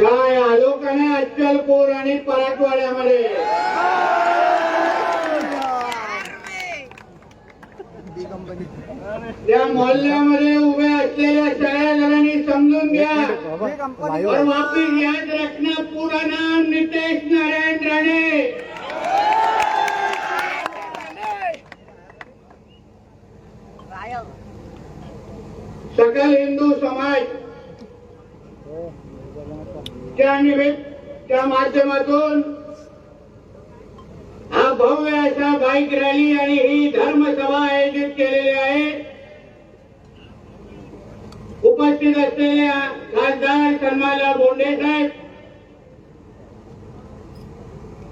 काय आलो का नाही अच्चलपूर आणि पराठवाड्यामध्ये? त्या मोहल्ल्यामध्ये उभे असलेल्या सगळ्या जणांनी समजून घ्या. और वापिस याद रखना पूरा नाम नितेश नारायण राणे. सकल हिंदू समाज त्या निमित्त त्या माध्यमातून हा भव्य अशा बाईक रॅली आणि ही धर्मसभा आयोजित केलेली आहे. उपस्थित असलेल्या खासदार सन्माला बोंडे साहेब.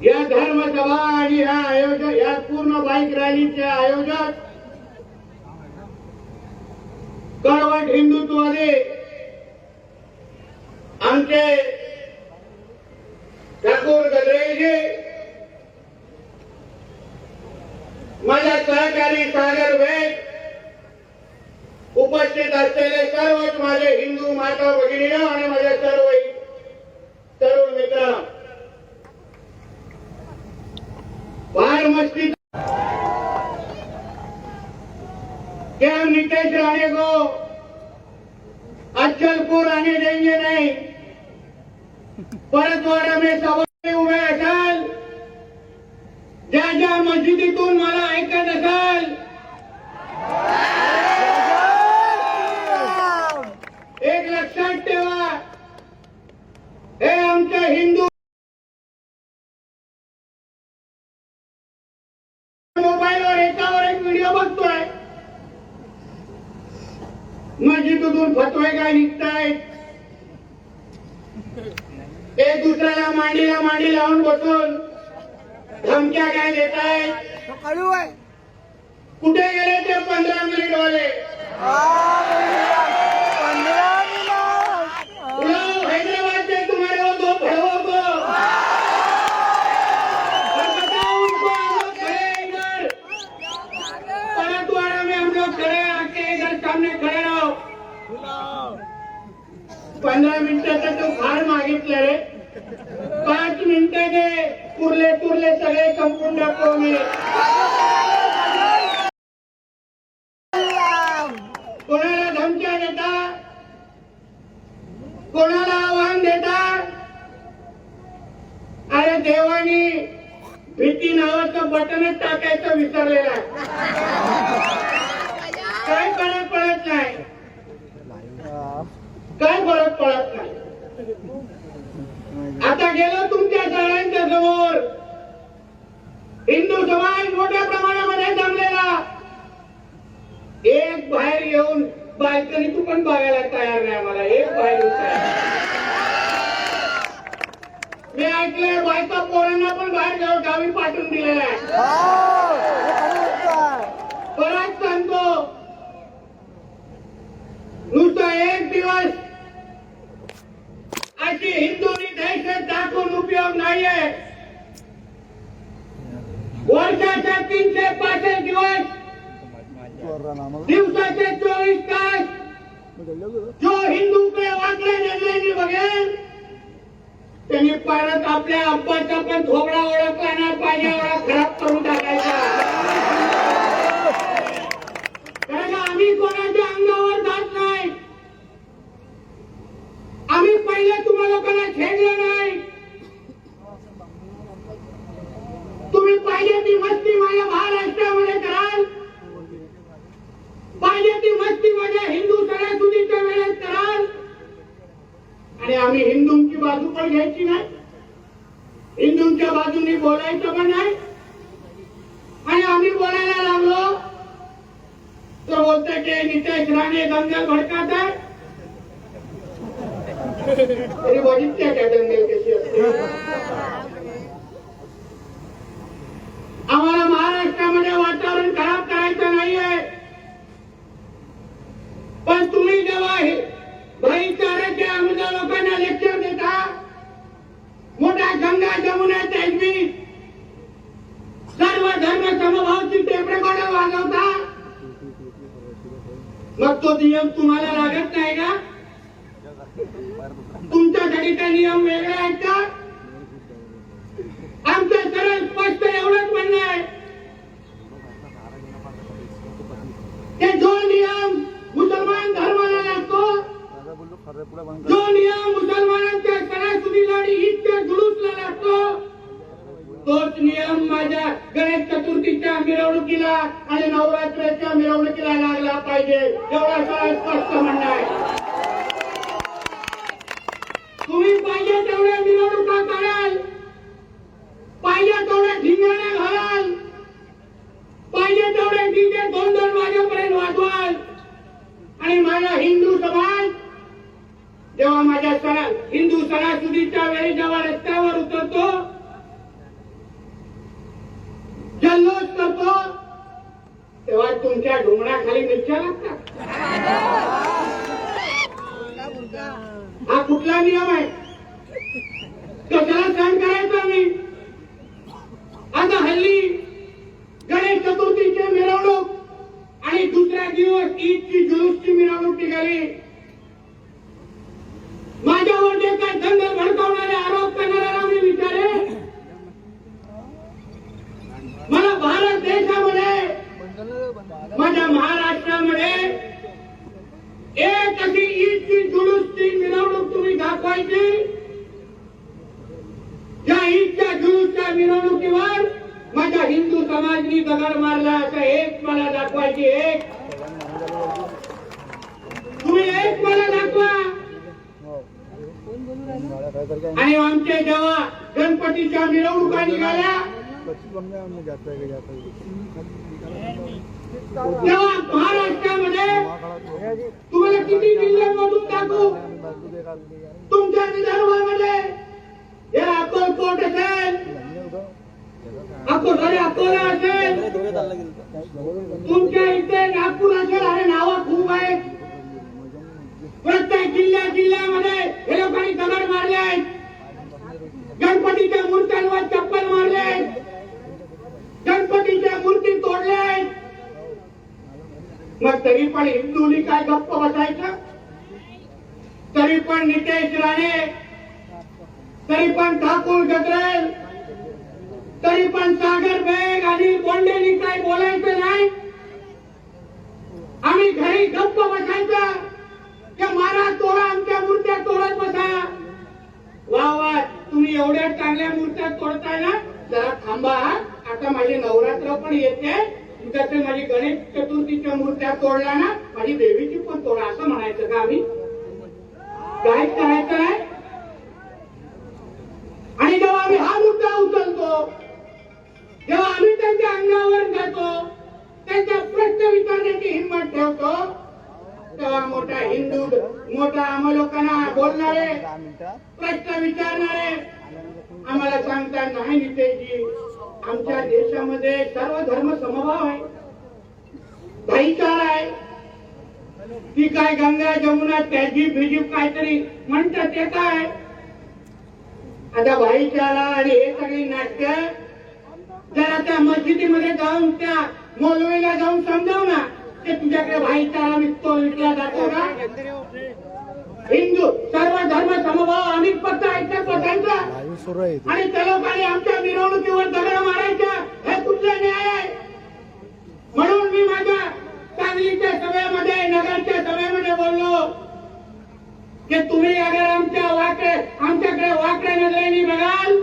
या धर्मसभा आणि ह्या आयोजक या पूर्ण बाईक रॅलीचे आयोजक कडवट हिंदुत्ववादी आमचे ठाकूर गजरेजी माझ्या सहकारी सागर वेग उपस्थित असलेले सर्वच माझे हिंदू माता भगिनी आणि माझ्या सर्व तरुण मित्र फार मस्ती क्या नितेश राणे को अचलपूर आणि देंगे नाही. परतवाडा में सभा उभे असाल. ज्या ज्या मस्जिदीतून मला ऐकत असाल. एक लक्षात ठेवा. हे आमच्या हिंदू मोबाईलवर एकावर एक व्हिडिओ बघतोय मस्जिदीतून फतवे काय निघतायत एक दुसऱ्याला मांडीला मांडी लावून बसून धमक्या काय देत आहेत आहे. कुठे गेले ते पंधरा मिनिट वाले? पंधरा मिनिट उलाओ हैदराबाद से तुम्हारे वो दो भड़वों को और बताओ उनको हम लोग खड़े इधर परतवाड़ा में हम लोग खड़े आके इधर सामने खड़े रहो। पंधरा मिनिटाचं तू फार मागितलं रे. पाच मिनिटं तुरले सगळे संपून टाकतो मी. कोणाला धमक्या देता? कोणाला आव्हान देता? अरे देवानी भीती नावाचं बटनच टाकायचं विसरलेलं काय फरक पडत नाही? काय फरक पडत नाही? आता गेलो तुमच्या सगळ्यांच्या समोर हिंदू समाज मोठ्या प्रमाणामध्ये जमलेला. एक बाहेर येऊन बायकनी तू पण बघायला तयार नाही मला एक बाहेर. मी ऐकलंय बायका पोरांना पण बाहेर गाव गावी पाठवून दिलेला आहे. परत सांगतो. नुसतं एक दिवस अशी दाखवून उपयोग नाहीये. वर्षाच्या तीनशे पासष्ट दिवस दिवसाचे चोवीस तास जो हिंदूकडे वागले नजरेने बघेल. त्यांनी परत आपल्या अब्बाचा पण थोबडा ओळखला नाही पाहिजे एवढा खराब करून टाकायचा. कारण आम्ही कोणाच्या अंगावर जात नाही. आम्ही पहिले तुम्हाला लोकांना छेडलं नाही. तुम्ही पाहिजे ती मस्ती माझ्या महाराष्ट्रामध्ये कराल. पाहिजे ती मस्ती माझ्या हिंदू सणासुदीच्या वेळेत कराल. आणि आम्ही हिंदूंची बाजू पण घ्यायची नाही. हिंदूंच्या बाजूनी बोलायचं पण नाही. आणि आम्ही बोलायला लागलो. तर बोलतोय की नितेश राणे दंगल भडकात आहे. तरी बघितल्या दंगल कशी असते. आम्हाला महाराष्ट्रामध्ये वातावरण खराब करायचं नाहीये. पण तुम्ही जेव्हा हे भाईचाराच्या आमच्या लोकांना लेक्चर देता मोठा गंगा जमुना तेजवी सर्व धर्म समभावची टेप रेकॉर्डर वाजवता? मग तो नियम तुम्हाला लागत नाही का? तुमच्यासाठी त्या नियम वेगळे आहेत का? आमचं सरळ स्पष्ट एवढंच म्हणणं आहे. ते जो नियम मुसलमान धर्माला लागतो जो नियम मुसलमानांच्या सणासुदीला आणि ईदच्या जुलूसला लागतो तोच नियम माझ्या गणेश चतुर्थीच्या मिरवणुकीला आणि नवरात्राच्या मिरवणुकीला लागला पाहिजे. एवढा सरळ स्पष्ट म्हणणं आहे. तुम्ही पाहिजे तेवढ्या मिरवणुका काढाल. पाहिजे तेवढे धिंगाणा घालाल. पाहिजे तेवढे डीजे दोन दोन वाजेपर्यंत वाजवाल. आणि माझा हिंदू समाज जेव्हा माझ्या सणा हिंदू सणासुदीच्या वेळी जेव्हा रस्त्यावर उतरतो जल्लोष करतो तेव्हा तुमच्या ढोंगणाखाली मिरच्या लागतात. हा कुठला नियम आहे? कशाला सण करायचा मी? आता हल्ली गणेश चतुर्थीची मिरवणूक आणि दुसऱ्या दिवस ईदची जुलूसची मिरवणूक निघाली. माझ्यावर जे काय दंगल भडकावणारे आरोप करणाऱ्याला मी विचारे? मला भारत देशामध्ये माझ्या महाराष्ट्रामध्ये एक अशी ईदची जुलूसची मिरवणूक तुम्ही दाखवायची? या ईदच्या जुलूसच्या मिरवणुकीवर माझ्या हिंदू समाजनी दगड मारला असं एक मला दाखवायची एक. तुम्ही एक मला दाखवा. आणि आमचे जेव्हा गणपतीच्या मिरवणुका निघाल्या तेव्हा महाराष्ट्रामध्ये तुम्हाला किती जिल्ह्यांमधून दाखवू तुमच्या विदर्भामध्ये हे अक्कलकोट असेल अकोला अकोला असेल तुमच्या इथे नागपूर असेल अरे नावं खूप आहेत प्रत्येक जिल्ह्या जिल्ह्यामध्ये हे लोकांनी दगड मारले आहेत गणपतीच्या मूर्त्यांवर चप्पल मारले आहेत गणपतीच्या मूर्ती तोडल्या आहेत मग तरी पण हिंदूंनी काय गप्प बसायचं तरी पण नितेश राणे तरी पण ठाकूर गजरेल तरी पण सागर बेग आणि बोंडेनी काय बोलायचं नाही आम्ही घरी गप्प बसायचं की मारा तोडा आमच्या मूर्त्या तोडत बसा वा वा तुम्ही एवढ्या चांगल्या मूर्त्या ना जरा थांबा आता माझे नवरात्र पण येते. जसे माझी गणेश चतुर्थीच्या मूर्त्या तोडल्या ना माझी देवीची पण तोडा असं म्हणायचं का आम्ही? काय करायचं आहे? आणि जेव्हा आम्ही हा मुद्दा उचलतो जेव्हा आम्ही त्यांच्या अंगावर जातो त्यांच्या प्रश्न विचारण्याची हिंमत ठेवतो तेव्हा मोठा हिंदू मोठा आम्हा लोकांना बोलणारे प्रश्न विचारणारे आम्हाला सांगता नाही नितेशजी आमच्या देशामध्ये सर्व धर्म समभाव आहे. भाईचारा आहे. ती काय गंगा जमुना तहजीब बिजीब काहीतरी म्हणतात ते काय आता भाईचारा आणि हे सगळी नाट्य जरा त्या मस्जिदीमध्ये जाऊन त्या मोलवेला जाऊन समजाव ना ते तुझ्याकडे भाईचारा विकतो विकला जातो का? हिंदू सर्व धर्म समभाव आम्ही फक्त ऐकतात बसायचं सुरू आहे आणि त्या लोकांनी आमच्या मिरवणुकीवर दगड मारायच्या हे कुठलं न्याय? आहे म्हणून मी माझ्या सांगलीच्या सभेमध्ये नगरच्या सभेमध्ये बोललो की तुम्ही अगर आमच्या वाकडे आमच्याकडे वाकड्या नजरेने बघाल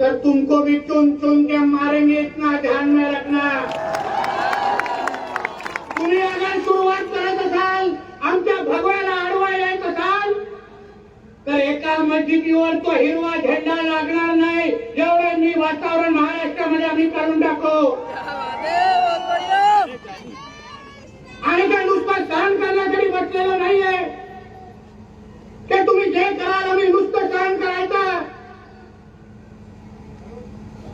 तर तुमको भी चुन चुन के मारेंगे इतना ध्यान में रखना. तुम्ही अगर सुरुवात करत असाल आमच्या भगवाला आडवा येत तर एका मस्जिदीवर तो हिरवा झेंडा लागणार नाही. एवढं मी वातावरण महाराष्ट्रामध्ये आम्ही करून टाकू. आणि काय नुसतं सहन करण्यासाठी बसलेलं नाहीये. ते तुम्ही जे कराल आम्ही नुसतं सहन करायचं.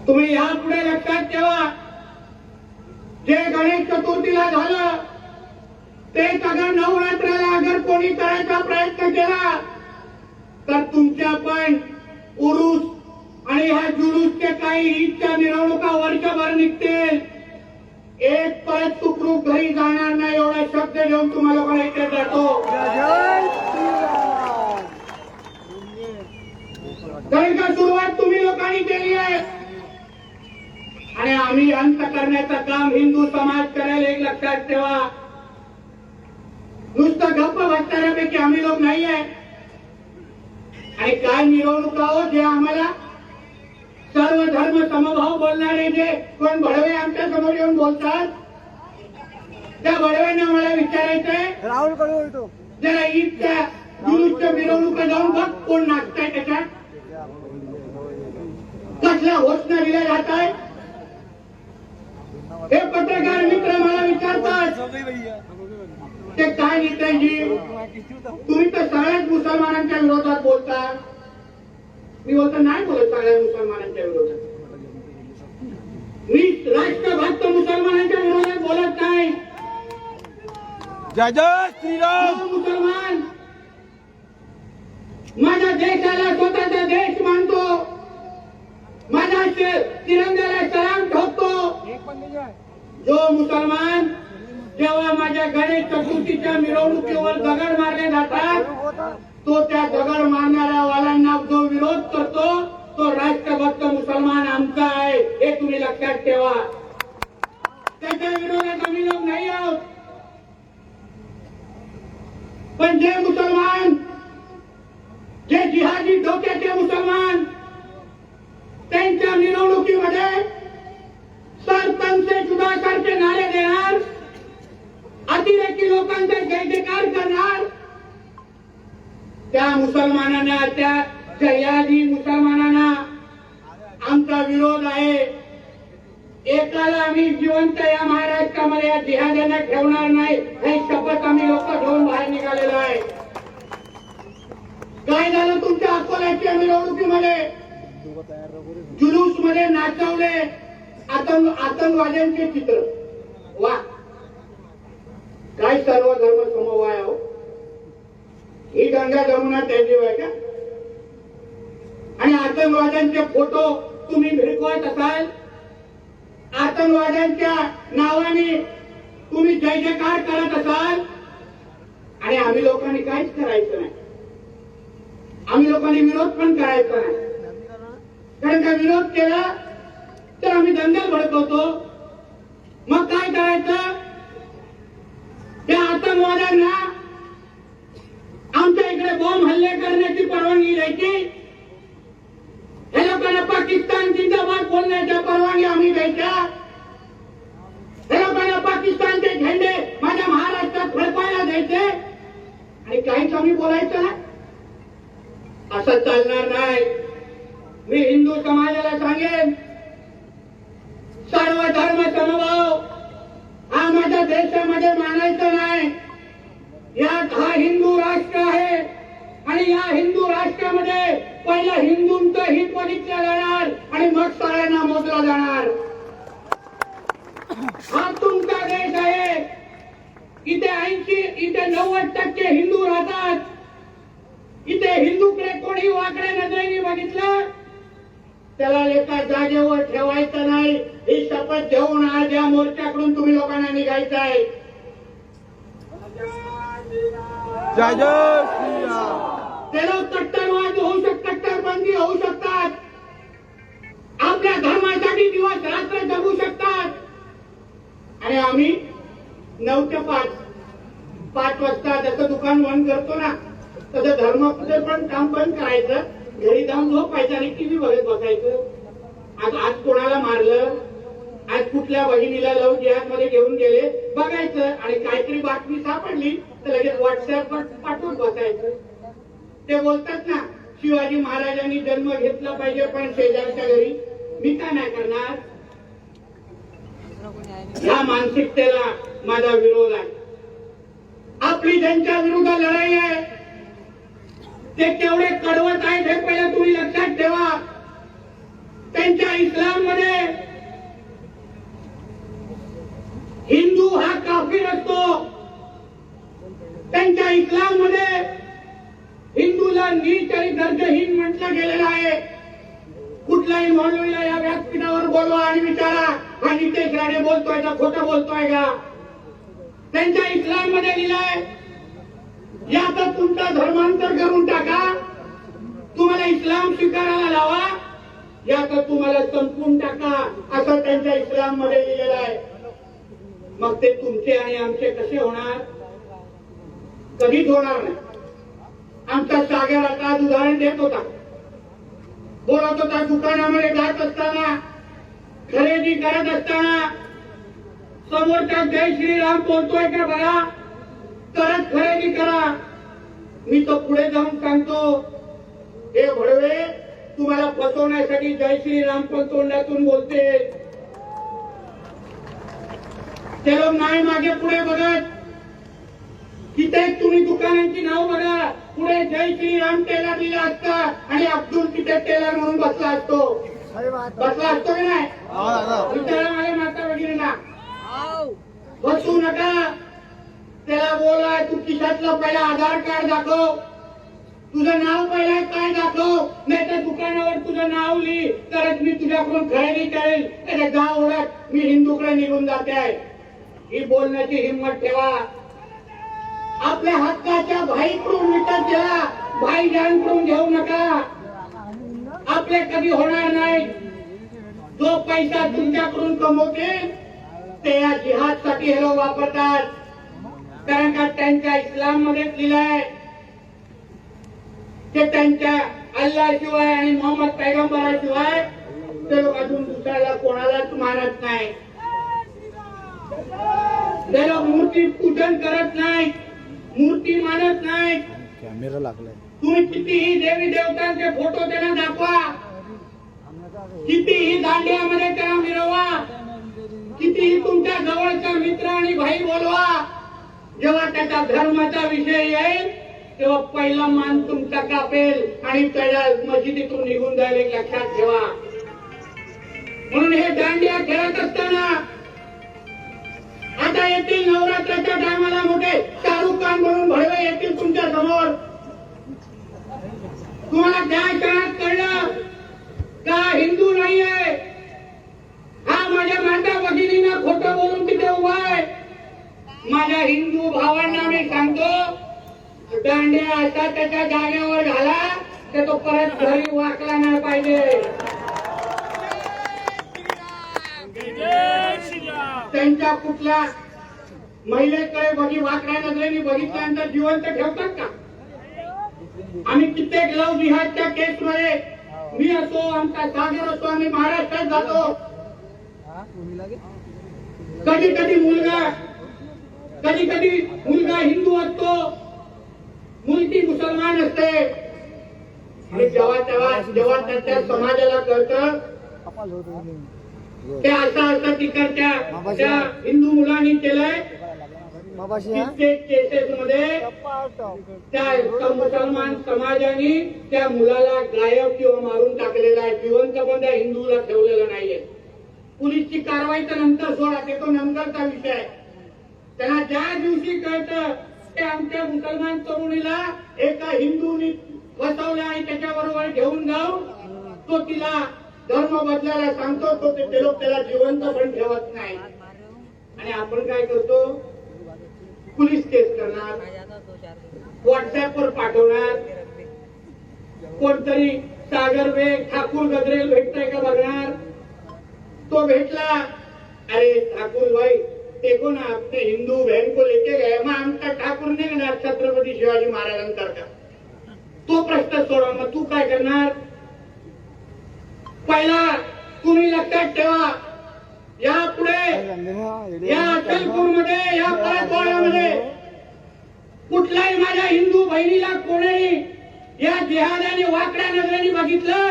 तुम्ही यापुढे लक्षात ठेवा. जे गणेश चतुर्थीला झालं ते सगळं नवरात्राला अगर कोणी करायचा प्रयत्न केला तर तुमच्या पण उरुस आणि ह्या जुलूसच्या काही ईदच्या मिरवणुका वर्षभर निघतील. एक परत सुखरूप घरी जाणार नाही एवढा शब्द घेऊन तुम्हाला लोकांना इथे जातो. कारण का सुरुवात तुम्ही लोकांनी केली आहे. आणि आम्ही अंत करण्याचं काम हिंदू समाज करेल एक लक्षात ठेवा. नुसतं गप्प बसणाऱ्यापैकी आम्ही लोक नाही आहे आणि काय मिरवणूक आहोत जे आम्हाला सर्व धर्म समभाव बोलणारे जे कोण भडवे आमच्यासमोर येऊन बोलतात त्या भडव्यांना मला विचारायचंय. राहुलकडे जरा ईदच्या जुलूसच्या मिरवणुका जाऊन बघ कोण नाचताय त्याच्यात. कसल्या घोषणा दिल्या जात आहे हे पत्रकार मित्र मला विचारतात. ते काय नेत्यांजी तुम्ही तर सगळ्याच मुसलमानांच्या विरोधात बोलता. मी बोलतो नाही बोलत सगळ्या मुसलमानांच्या विरोधात. मी राष्ट्रभक्त मुसलमानांच्या विरोधात बोलत नाही. जय जय श्रीराम. जो मुसलमान. माझ्या देशाला स्वतःचा देश मानतो. माझ्या तिरंग्याला सलाम ठोकतो. जो मुसलमान जेव्हा माझ्या गणेश चतुर्थीच्या मिरवणुकीवर दगड मारले जातात तो त्या दगड मारणाऱ्या वाल्यांना जो विरोध करतो तो राष्ट्रभक्त मुसलमान आमचा आहे हे तुम्ही लक्षात ठेवा. त्याच्या विरोधात आम्ही लोक नाही आहोत. पण जे मुसलमान जे जिहादी डोक्याचे मुसलमान त्यांच्या मिरवणुकीमध्ये सरपंच जुदासारखे नारे देणार अतिरेकी लोकांचा जयजयकार करणार. त्या मुसलमानांना त्या जयादी मुसलमानांना आमचा विरोध आहे. एकाला आम्ही जिवंत या महाराष्ट्रामध्ये या जिहाद्यांना ठेवणार नाही हे शपथ आम्ही लोक घेऊन बाहेर निघालेलो आहे. काय झालं तुमच्या अकोल्याच्या मिरवणुकीमध्ये? जुलूसमध्ये नाचवले आतंक आतंकवाद्यांचे चित्र. वा. काय सर्व धर्म समवाय हो ही गंगा जमुना त्यांची आहे का? आणि आतंकवाद्यांचे फोटो तुम्ही भिरकवत असाल? आतंकवाद्यांच्या नावाने तुम्ही जय जयकार करत असाल? आणि आम्ही लोकांनी काहीच करायचं नाही. आम्ही लोकांनी विरोध पण करायचा नाही. कारण का विरोध केला तर आम्ही दंगल भडकवतो. मग काय करायचं? त्या आतंकवाद्यांना आमच्या इकडे बॉम्ब हल्ले करण्याची परवानगी द्यायची हे लोकांना पाकिस्तान जिंदाबाद बोलण्याच्या परवानगी आम्ही द्यायच्या हे लोकांना पाकिस्तानचे झेंडे माझ्या महाराष्ट्रात फडकायला द्यायचे आणि काहीच आम्ही बोलायचं ना असं चालणार नाही मी हिंदू समाजाला सांगेन सर्व धर्म समभाव हा माझ्या देशामध्ये मानायचा नाही यात हा हिंदू राष्ट्र आहे आणि या हिंदू राष्ट्रामध्ये पहिलं हिंदूंचं हित बघितलं जाणार आणि मग सगळ्यांना मोजला जाणार हा तुमचा देश आहे इथे ऐंशी इथे नव्वद टक्के हिंदू राहतात इथे हिंदूकडे कोणी वाकड्या नजरेने बघितलं त्याला एका जागेवर ठेवायचं नाही. ही शपथ घेऊन आज या मोर्चाकडून तुम्ही लोकांना निघायचं आहे जय जय श्रीराम. ते लोक कट्टरवाद होऊ शकतात कट्टरबंदी होऊ शकतात. आपल्या धर्मासाठी दिवस रात्र जगू शकतात. आणि आम्ही नऊ ते पाच पाच वाजता जसं दुकान बंद करतो ना तसं धर्माचं पण काम बंद करायचं. घरी जाऊन झोपायचं आणि टीव्ही बघत बसायचं. आज आज कोणाला मारलं? आज कुठल्या बहिणीला लव जिहादमध्ये घेऊन गेले? बघायचं. आणि काहीतरी बातमी सापडली तर लगेच व्हॉट्सअपवर पाठवून बसायचं. ते बोलतात ना शिवाजी महाराजांनी जन्म घेतला पाहिजे पण शेजारच्या घरी मी काय नाही करणार? या मानसिकतेला माझा विरोध आहे. आपली त्यांच्या विरुद्ध लढाई आहे ते केवढे कडवत आहेत हे पहिलं तुम्ही लक्षात ठेवा. त्यांच्या इस्लाममध्ये हिंदू हा काफीर असतो. त्यांच्या इस्लाममध्ये हिंदूला नीच आणि दर्जहीन म्हटलं गेलेलं आहे. कुठलाही मौलवीला या व्यासपीठावर बोलवा आणि विचारा. हा नितेश राणे बोलतोय का खोटं बोलतोय का? त्यांच्या इस्लाममध्ये लिहिलंय तुमचा धर्मांतर करून टाका. तुम्हाला इस्लाम स्वीकारायला लावा. या तुम्हाला संपून टाका. असं त्यांच्या इस्लाममध्ये लिहिलेलं आहे. मग ते तुमचे आणि आमचे कसे होणार? कधीच होणार नाही. आमचा सागर आता आज उदाहरण देत होता. बोलत होता दुकानामध्ये जात असताना खरेदी करत असताना समोरचा जय श्रीराम बोलतोय का बघा तरच खरेदी करा. मी तो पुढे जाऊन सांगतो हे भडवे तुम्हाला फसवण्यासाठी जय श्रीराम पण तोंडातून बोलते. ते लोक नाही मागे पुढे बघत तिथे तुम्ही दुकानांची नाव बघा. पुढे जय श्रीराम टेलर लिहिलं असतं आणि अब्दुल तिथे टेलर म्हणून बसला असतो. बसला असतो की नाही? विचारा माझ्या माता वगैरेला बसू नका. त्याला बोला तू खिशातलं पहिला आधार कार्ड दाखव. तुझं नाव पहिला काय दाखव? नाही तर दुकानावर तुझं नाव लिही तरच मी तुझ्याकडून खरेदी करेल. त्याच्या गाव ओळख मी हिंदूकडे निघून जाते. आहे ही बोलण्याची हिंमत ठेवा. आपल्या हक्काच्या भाईकडून विकत घ्या भाई कडून घेऊ नका. आपले कधी होणार नाही. जो पैसा तुमच्याकडून कमवतील ते या जिहादसाठी हे वापरतात. कारण का त्यांच्या इस्लाममध्ये लिहिलंय ते त्यांच्या अल्लाशिवाय आणि मोहम्मद पैगंबराशिवाय ते अजून दुसऱ्याला कोणालाच मानत नाही. ते लोक मूर्ती पूजन करत नाही मूर्ती मानत नाही. कॅमेरा लागलाय. तुम्ही कितीही देवी देवतांचे फोटो त्यांना दाखवा. कितीही दांडियामध्ये त्यांना मिरवा. कितीही तुमच्या जवळचा मित्र आणि भाई बोलवा. जेव्हा त्याच्या धर्माचा विषय येईल तेव्हा पहिला मान तुमचा कापेल आणि त्याला मशिदीतून निघून जाईल एक लक्षात ठेवा. म्हणून हे दांडिया खेळत असताना आता येतील नवरात्राच्या टायमाला मोठे शाहरुख खान म्हणून भडवे येतील तुमच्यासमोर. तुम्हाला त्या काळात कळलं? का हिंदू नाहीये? हा माझ्या माता भगिनींना खोटं बोलून तिथे उभा आहे माझ्या हिंदू भावांना मी सांगतो दांड्या आता त्याच्या जागेवर घाला तर तो परत घरी वाकला नाही पाहिजे. त्यांच्या कुठल्या महिलेकडे बघी वाकड्या नजरेने बघितल्यानंतर जिवंत ठेवतात का? आम्ही कित्येक लव जिहादच्या केस मध्ये मी असो आमचा सागर असतो आम्ही महाराष्ट्रात जातो. कधी कधी मुलगा कधी कधी मुलगा हिंदू असतो मुलगी मुसलमान असते. आणि जेव्हा तेव्हा जेव्हा त्यांच्या समाजाला कळतं ते असं असं तिकडच्या त्या हिंदू मुलांनी केलंय. केसेस मध्ये त्या मुसलमान समाजाने त्या मुलाला गायब किंवा मारून टाकलेला आहे. जिवंत पण त्या हिंदूला ठेवलेलं नाहीये. पोलीसची कारवाई तर नंतर सोडा ते तो नंतरचा विषय आहे. त्यांना ज्या दिवशी कळतं ते आमच्या मुसलमान तरुणीला एका हिंदूनी फसवलं आणि त्याच्याबरोबर घेऊन जाऊन तो तिला धर्म बदलायला सांगतो तो ते लोक त्याला जिवंत पण ठेवत नाही. आणि आपण काय करतो? पोलीस केस करणार व्हॉट्सअपवर पाठवणार. कोणतरी सागर वेग ठाकूर गजरेल भेटताय का बघणार? तो भेटला. अरे ठाकूर भाई देखो ना अपने हिंदू बहन को लेके गए मग आमचा ठाकूर निघणार छत्रपती शिवाजी महाराजांसारखा. तो प्रश्न सोडवा मग तू काय करणार? पहिला तुम्ही लक्षात ठेवा या पुढे या अचलपूरमध्ये या परतवाड्यामध्ये कुठलाही माझ्या हिंदू बहिणीला कोणी या जिहादाने वाकड्या नजरेने बघितलं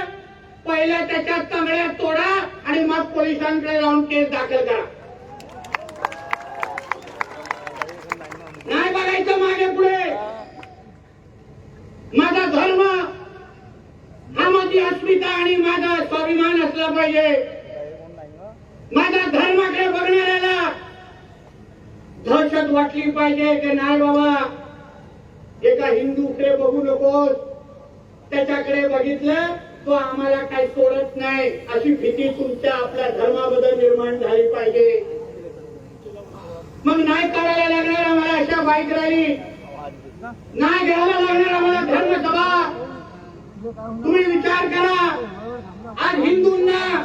पहिल्या त्याच्या तंगड्या तोडा आणि मग पोलिसांकडे जाऊन केस दाखल करा. नाही बघायचं मागे पुढे? माझा धर्म हा माझी अस्मिता आणि माझा स्वाभिमान असला पाहिजे. माझ्या धर्माकडे बघणाऱ्याला दहशत वाटली पाहिजे की नाही बाबा? एका हिंदूकडे बघू नकोस. त्याच्याकडे बघितलं तो आम्हाला काही सोडत नाही. अशी भीती तुमच्या आपल्या धर्माबद्दल निर्माण झाली पाहिजे. मग नाही करायला लागणार आम्हाला अशा बाईक रॅली नाही घ्यायला लागणार आम्हाला धर्मसभा. तुम्ही विचार करा. आज हिंदूंना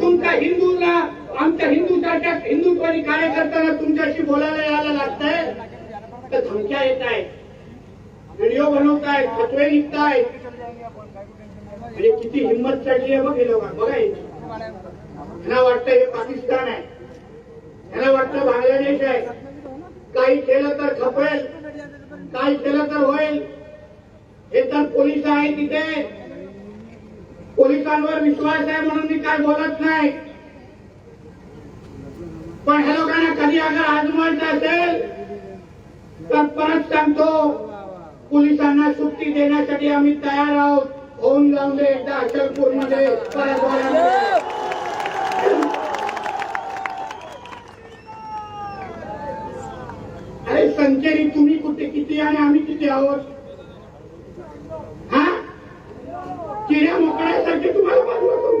तुमच्या हिंदूंना आमच्या हिंदूसारख्या काय कार्यकर्त्यांना तुमच्याशी बोलायला यायला लागतंय. तर धमक्या येत आहेत. व्हिडिओ बनवतायत फतवे निघतायत. म्हणजे किती हिंमत चढली आहे बघ हे लोक. बघा हे. यांना वाटतं हे पाकिस्तान आहे. याला वाटतं बांगलादेश आहे. काही केलं तर खपेल काही केलं तर होईल. हे तर पोलीस आहे तिथे. पोलिसांवर विश्वास आहे म्हणून मी काय बोलत नाही. पण ह्या लोकांना कधी अगर आजमायचं असेल तर परत सांगतो पोलिसांना सुट्टी देण्यासाठी आम्ही तयार आहोत. होऊन जाऊन दे एकदा अचलपूरमध्ये परत बोलायला. अरे संचरी तुम्ही कुठे किती आणि आम्ही किती आहोत? हा? किड्या मोकळ्यासारखे तुम्हाला बाजूला करू